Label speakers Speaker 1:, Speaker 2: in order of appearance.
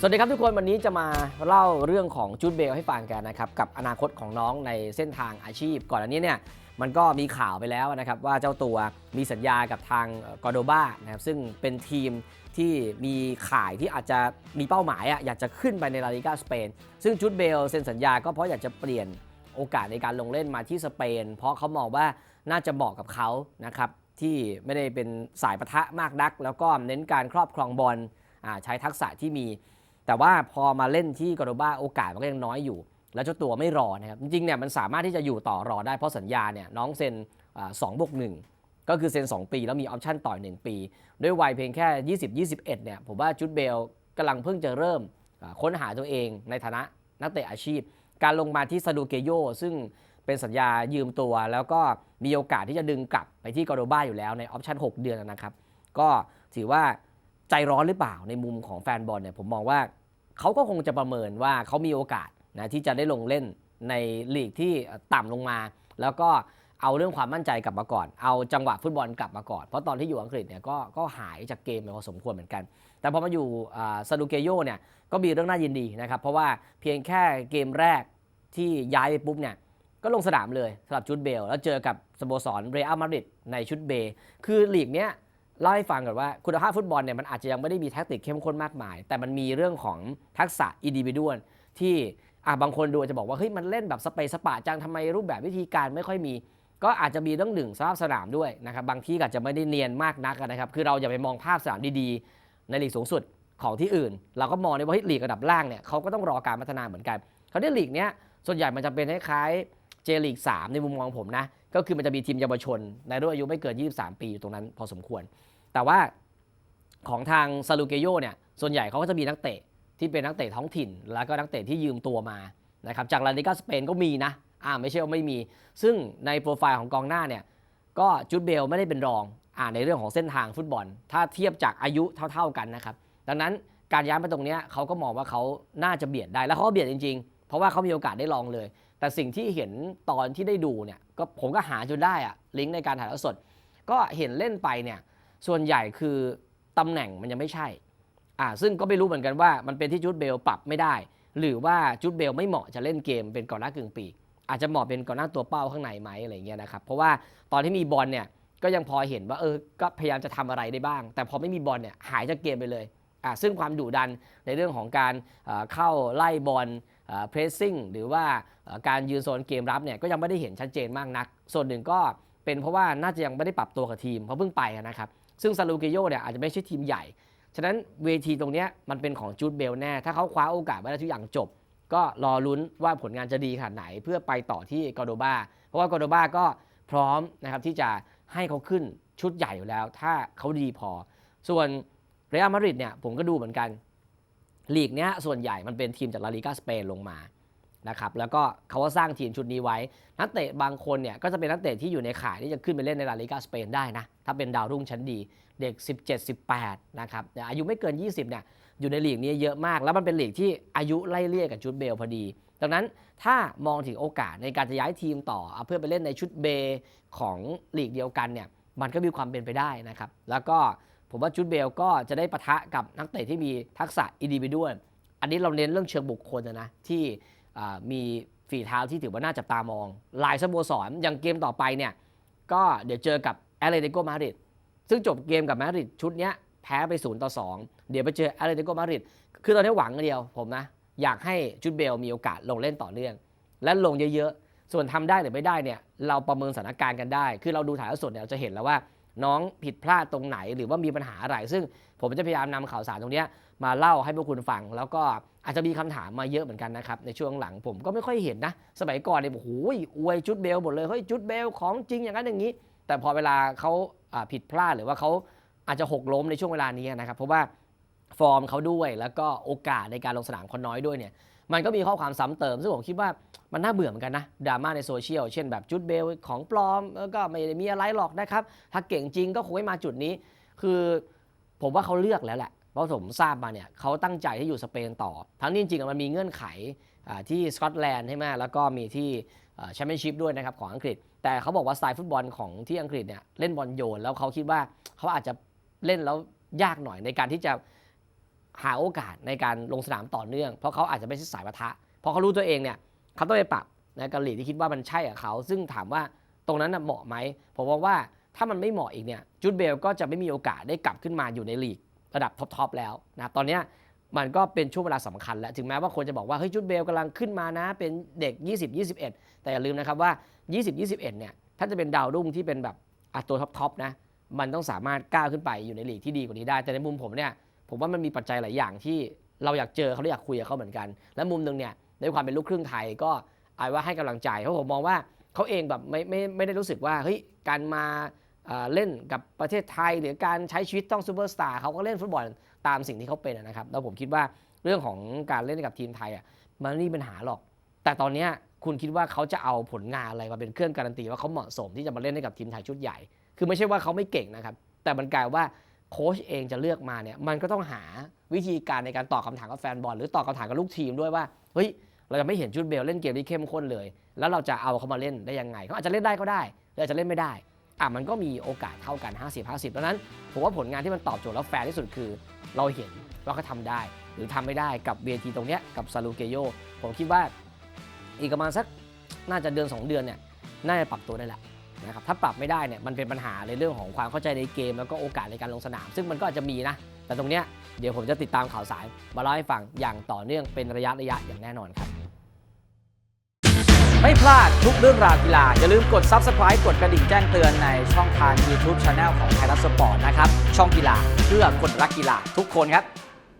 Speaker 1: สวัสดีครับทุกคนวันนี้จะมาเล่าเรื่องของจูดเบลให้ฟังกันนะครับกับอนาคตของน้องในเส้นทางอาชีพ ก่อนอันนี้เนี่ยมันก็มีข่าวไปแล้วนะครับว่าเจ้าตัวมีสัญญากับทางกอโดบานะครับซึ่งเป็นทีมที่มีข่ายที่อาจจะมีเป้าหมายอะอยากจะขึ้นไปในลาลิกาสเปนซึ่งจูดเบลเซ็นสัญญาก็เพราะอยากจะเปลี่ยนโอกาสในการลงเล่นมาที่สเปน เพราะเขามองว่าน่าจะเหมาะกับเขานะครับที่ไม่ได้เป็นสายปะทะมากนัก แล้วก็เน้นการครอบครองบอลใช้ทักษะที่มี แต่ว่าพอมาเล่นที่กอโดบาโอกาสมันก็ยังน้อยอยู่ แล้วเจ้าตัวไม่รอนะครับ จริงๆเนี่ยมันสามารถที่จะอยู่ต่อรอได้เพราะสัญญาเนี่ยน้องเซ็นสองบวกหนึ่งก็คือเซ็น 2 ปีแล้วมีออปชั่นต่ออีกหนึ่งปี ด้วยวัยเพียงแค่ 20-21 เนี่ยผมว่าจุดเบลกำลังเพิ่งจะเริ่มค้นหาตัวเองในฐานะนักเตะอาชีพ การลงมาที่ซาดูเกโยซึ่งเป็นสัญญายืมตัว แล้วก็มีโอกาสที่จะดึงกลับไปที่กอโดบาอยู่แล้วในออปชั่น 6 เดือนนะครับ ก็ถือว่า ใจร้อนหรือเปล่าในมุมของแฟนบอลเนี่ยผมมองว่าเขาก็คงจะประเมินว่าเขามีโอกาสนะที่จะได้ลงเล่นในลีกที่ต่ำลงมา แล้วก็เอาเรื่องความมั่นใจกลับมาก่อน เอาจังหวะฟุตบอลกลับมาก่อน เพราะตอนที่อยู่อังกฤษเนี่ยก็ก็หายจากเกมไปพอสมควรเหมือนกัน แต่พอมาอยู่ซาดูเกโยเนี่ยก็มีเรื่องน่ายินดีนะครับ เพราะว่าเพียงแค่เกมแรกที่ย้ายไปปุ๊บเนี่ยก็ลงสนามเลยสำหรับชุดเบล แล้วเจอกับสโมสรเรอัลมาดริดในชุดเบคือลีกเนี้ย เล่าให้ฟังก่อนว่าคุณภาพฟุตบอลเนี่ยมันอาจจะยังไม่ได้มีแท็กติกเข้มข้นมากมาย แต่มันมีเรื่องของทักษะอินดิวิดวลที่อะบางคนดูอาจจะบอกว่าเฮ้ยมันเล่นแบบสเปซสปะจังทำไมรูปแบบวิธีการไม่ค่อยมี ก็อาจจะมีเรื่องหนึ่งสภาพสนามด้วยนะครับบางที่ก็อาจจะไม่ได้เนียนมากนักนะครับคือเราอย่าไปมองภาพสนามดีๆ ในลีกสูงสุดของที่อื่น เราก็มองในว่าลีกระดับล่างเนี่ยเขาก็ต้องรอการพัฒนาเหมือนกันเขาได้ลีกเนี้ยส่วนใหญ่มันจะเป็นคล้ายๆ เจลีก 3 ในมุมมองผมนะ ก็คือมันจะมีทีมเยาวชน ในรุ่นอายุไม่เกิน 23 ปีอยู่ตรงนั้นพอสมควร แต่ว่าของทางซาลูเกโยเนี่ยส่วนใหญ่เขาก็จะมีนักเตะที่เป็นนักเตะท้องถิ่น แล้วก็นักเตะที่ยืมตัวมานะครับจากลาลิกาสเปนก็มีนะอ่าไม่ใช่ว่าไม่มี ซึ่งในโปรไฟล์ของกองหน้าเนี่ยก็จุดเบลไม่ได้เป็นรองอ่าในเรื่องของเส้นทางฟุตบอล ถ้าเทียบจากอายุเท่า ๆกันนะครับดังนั้นการย้ายมาตรงเนี้ยเขาก็มองว่าเขาน่าจะเบียดได้แล้วเขาก็เบียดจริงๆ เพราะว่าเขามีโอกาสได้ลองเลย แต่สิ่งที่เห็นตอนที่ได้ดูเนี่ยก็ผมก็หาจนได้อะลิงก์ในการถ่ายทอดสด ก็เห็นเล่นไปเนี่ยส่วนใหญ่คือตำแหน่งมันยังไม่ใช่อ่าซึ่งก็ไม่รู้เหมือนกันว่ามันเป็นที่จูดเบลปรับไม่ได้ หรือว่าจูดเบลไม่เหมาะจะเล่นเกมเป็นกองหน้ากึ่งปี อาจจะเหมาะเป็นกองหน้าตัวเป้าข้างในไหมอะไรเงี้ยนะครับเพราะว่าตอนที่มีบอลเนี่ยก็ยังพอเห็นว่าเออก็พยายามจะทำอะไรได้บ้าง แต่พอไม่มีบอลเนี่ยหายจากเกมไปเลยอ่าซึ่งความดุดันในเรื่องของการเข้าไล่บอล เพรสซิ่งหรือว่าการยืนโซนเกมรับเนี่ยก็ยังไม่ได้เห็นชัดเจนมากนัก ส่วนหนึ่งก็เป็นเพราะว่าน่าจะยังไม่ได้ปรับตัวกับทีมเพราะเพิ่งไปนะครับ ซึ่งซาลูเกโยเนี่ยอาจจะไม่ใช่ทีมใหญ่ ฉะนั้นเวทีตรงนี้มันเป็นของจูดเบลแน่ ถ้าเขาคว้าโอกาสไว้ได้ทุกอย่างจบ ก็รอลุ้นว่าผลงานจะดีขนาดไหน เพื่อไปต่อที่กอโดบาเพราะว่ากอโดบาก็พร้อมนะครับที่จะให้เขาขึ้นชุดใหญ่อยู่แล้ว ถ้าเขาดีพอ ส่วนเรอัลมาดริดเนี่ยผมก็ดูเหมือนกัน ลีกเนี้ยส่วนใหญ่มันเป็นทีมจากลาลิกาสเปนลงมานะครับแล้วก็เขาก็สร้างทีมชุดนี้ไว้ นักเตะบางคนเนี่ยก็จะเป็นนักเตะที่อยู่ในข่ายที่จะขึ้นไปเล่นในลาลิกาสเปนได้นะ ถ้าเป็นดาวรุ่งชั้นดีเด็ก 17 18 นะครับอายุไม่เกิน 20 เนี่ยอยู่ในลีกนี้เยอะมาก แล้วมันเป็นลีกที่อายุไล่เลี่ยกับชุดเบลพอดี ดังนั้นถ้ามองถึงโอกาสในการจะย้ายทีมต่อเอาเพื่อไปเล่นในชุดเบของลีกเดียวกันเนี่ยมันก็มีความเป็นไปได้นะครับแล้วก็ ผมว่าชุดเบลก็จะได้ปะทะกับนักเตะที่มีทักษะอินดิวิดวลอันนี้เราเน้นเรื่องเชิงบุคคลนะนะ ที่มีฝีเท้าที่ถือว่าน่าจับตามอง หลายสโมสรอย่างเกมต่อไปเนี่ย ก็เดี๋ยวเจอกับแอตเลติโกมาดริดซึ่งจบเกมกับมาดริดชุดนี้แพ้ไป0ต่อ2เดี๋ยวไปเจอแอตเลติโกมาดริดคือตอนนี้หวังอย่างเดียวผมนะ อยากให้ชุดเบลมีโอกาสลงเล่นต่อเนื่อง และลงเยอะๆส่วนทำได้หรือไม่ได้เนี่ยเราประเมินสถานการณ์กันได้ คือเราดูถ่ายทอดสดเนี่ยเราจะเห็นแล้วว่า น้องผิดพลาดตรงไหน หรือว่ามีปัญหาอะไร ซึ่งผมจะพยายามนำข่าวสารตรงนี้มาเล่าให้พวกคุณฟัง แล้วก็อาจจะมีคำถามมาเยอะเหมือนกันนะครับในช่วงหลังผมก็ไม่ค่อยเห็นนะ สมัยก่อนเนี่ยโอ้โหอวยจุดเบลหมดเลยเฮ้ยจุดเบลของจริงอย่างนั้นอย่างนี้ แต่พอเวลาเขาอ่าผิดพลาดหรือว่าเขาอาจจะหกล้มในช่วงเวลานี้นะครับเพราะว่าฟอร์มเขาด้วยแล้วก็โอกาสในการลงสนามเขาน้อยด้วยเนี่ย มันก็มีข้อความซ้ำเติม ซึ่งผมคิดว่ามันน่าเบื่อเหมือนกันนะดราม่าในโซเชียลเช่นแบบจุดเบลของปลอมแล้วก็ไม่ได้มีอะไรหรอกนะครับ ถ้าเก่งจริงก็คงไม่มาจุดนี้ คือผมว่าเขาเลือกแล้วแหละเพราะผมทราบมาเนี่ยเขาตั้งใจที่อยู่สเปนต่อ ทั้งนี้จริงๆมันมีเงื่อนไขอ่าที่สกอตแลนด์ใช่ไหมแล้วก็มีที่แชมเปี้ยนชิพด้วยนะครับของอังกฤษ แต่เขาบอกว่าสไตล์ฟุตบอลของที่อังกฤษเนี่ยเล่นบอลโยน แล้วเขาคิดว่าเขาอาจจะเล่นแล้วยากหน่อยในการที่จะ หาโอกาสในการลงสนามต่อเนื่อง เพราะเขาอาจจะไม่ใช่สายปะทะเพราะเขารู้ตัวเองเนี่ยเขาต้องไปปรับนะกับลีกที่คิดว่ามันใช่กับเขา ซึ่งถามว่าตรงนั้นเหมาะไหมผมมองว่าถ้ามันไม่เหมาะอีกเนี่ยจูดเบลก็จะไม่มีโอกาสได้กลับขึ้นมาอยู่ในลีกระดับท็อปๆแล้วนะตอนนี้มันก็เป็นช่วงเวลาสำคัญแล้ว ถึงแม้ว่าคนจะบอกว่าเฮ้ยจูดเบลกำลังขึ้นมานะ เป็นเด็ก 20-21 แต่อย่าลืมนะครับว่า 20-21 เนี่ย ถ้าจะเป็นดาวรุ่งที่เป็นแบบตัวท็อปๆนะ มันต้องสามารถก้าวขึ้นไปอยู่ในลีกที่ดีกว่านี้ได้ แต่ในมุมผมเนี่ย ผมว่ามันมีปัจจัยหลายอย่างที่เราอยากเจอเขาและอยากคุยกับเขาเหมือนกัน และมุมหนึ่งเนี่ยในความเป็นลูกครึ่งไทยก็อายว่าให้กำลังใจเพราะผมมองว่าเขาเองแบบไม่ไม่ไม่ได้รู้สึกว่าเฮ้ยการมาเล่นกับประเทศไทย หรือการใช้ชีวิตต้องซูเปอร์สตาร์เขาก็เล่นฟุตบอลตามสิ่งที่เขาเป็นนะครับแล้วผมคิดว่าเรื่องของการเล่นกับทีมไทยอะมันไม่มีปัญหาหรอก แต่ตอนนี้คุณคิดว่าเขาจะเอาผลงานอะไรมาเป็นเครื่องการันตีว่าเขาเหมาะสมที่จะมาเล่นให้กับทีมไทยชุดใหญ่ คือไม่ใช่ว่าเขาไม่เก่งนะครับ แต่มันกลายว่า โค้ชเองจะเลือกมาเนี่ยมันก็ต้องหาวิธีการในการตอบคำถามกับแฟนบอลหรือตอบคำถามกับลูกทีมด้วยว่าเฮ้ยเราจะไม่เห็นชุดเบลเล่นเกมที่เข้มข้นเลย แล้วเราจะเอาเขามาเล่นได้ยังไงเขาอาจจะเล่นได้ก็ได้หรืออาจจะเล่นไม่ได้อะมันก็มีโอกาสเท่ากัน 50 50ดังนั้นผมว่าผลงานที่มันตอบโจทย์แล้วแฟร์ที่สุดคือ เราเห็นว่าเขาทำได้ หรือทำไม่ได้กับเวทีตรงเนี้ยกับซาลูเกโยผมคิดว่าอีกประมาณสักน่าจะเดือน 2 เดือนเนี่ยน่าจะปรับตัวได้แหละ นะครับถ้าปรับไม่ได้เนี่ยมันเป็นปัญหาในเรื่องของความเข้าใจในเกม แล้วก็โอกาสในการลงสนาม ซึ่งมันก็อาจจะมีนะ แต่ตรงเนี้ยเดี๋ยวผมจะติดตามข่าวสารมาเล่าให้ฟังอย่างต่อเนื่องเป็นระยะระยะอย่างแน่นอนครับ
Speaker 2: ไม่พลาดทุกเรื่องราวกีฬา อย่าลืมกด Subscribe กดกระดิ่งแจ้งเตือนในช่องทาง YouTube Channel ของไทยรัฐสปอร์ตนะครับช่องกีฬาเพื่อคนรักกีฬาทุกคนครับ